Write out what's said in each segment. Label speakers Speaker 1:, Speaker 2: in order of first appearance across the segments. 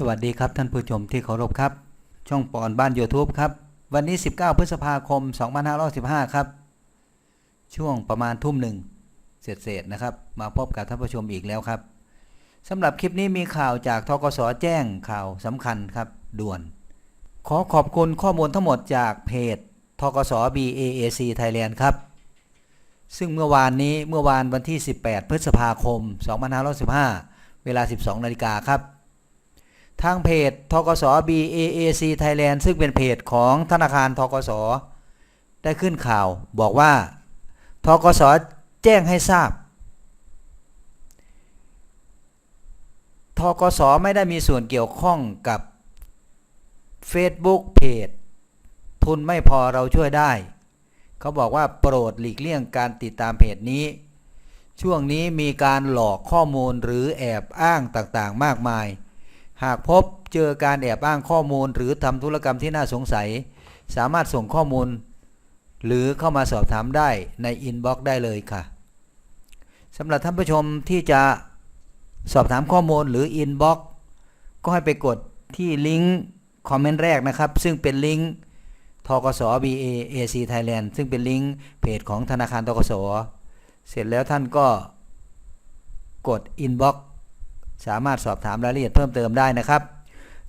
Speaker 1: สวัสดีครับท่านผู้ชมที่เคารพครับ ช่องปอนบ้าน YouTube ครับ วันนี้ 19 พฤษภาคม 2515 ครับ ช่วงประมาณทุ่มหนึ่งเศษๆนะครับ มาพบกับท่านผู้ชมอีกแล้วครับสำหรับคลิปนี้มีข่าวจากทกสแจ้งข่าวสำคัญครับ ด่วน ขอขอบคุณข้อมูลทั้งหมดจากเพจทกส BAAC Thailand ครับ ซึ่งเมื่อวานนี้เมื่อวานวันที่ 18 พฤษภาคม 2515 เวลา 12 นาฬิกาครับ ทางเพจทกส BAAC Thailand ซึ่งเป็นเพจของธนาคารทกส ได้ขึ้นข่าวบอกว่าทกส แจ้งให้ทราบทกส ไม่ได้มีส่วนเกี่ยวข้องกับ Facebook เพจทุนไม่พอเราช่วยได้ เขาบอกว่าโปรดหลีกเลี่ยงการติดตามเพจนี้ ช่วงนี้มีการหลอกข้อมูลหรือแอบอ้างต่างๆ มากมาย หากพบเจอการแอบอ้างข้อมูล หรือทำธุรกรรมที่น่าสงสัย สามารถส่งข้อมูล หรือเข้ามาสอบถามได้ในอินบ็อกซ์ได้เลยค่ะสำหรับท่านผู้ชมที่จะสอบถามข้อมูลหรืออินบ็อกซ์ก็ให้ไปกดที่ลิงก์คอมเมนต์แรกนะครับ ซึ่งเป็นลิงก์ทกส BAAC Thailand ซึ่งเป็นลิงก์เพจของธนาคารทกส เสร็จแล้วท่านก็กดอินบ็อกซ สามารถสอบถามรายละเอียดเพิ่มเติมได้นะครับ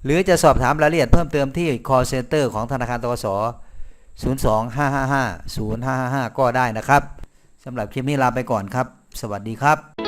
Speaker 1: หรือจะสอบถามรายละเอียดเพิ่มเติมที่ call center ของธนาคารตกส02555 0555 ก็ได้นะครับสำหรับคลิปนี้ลาไปก่อนครับ สวัสดีครับ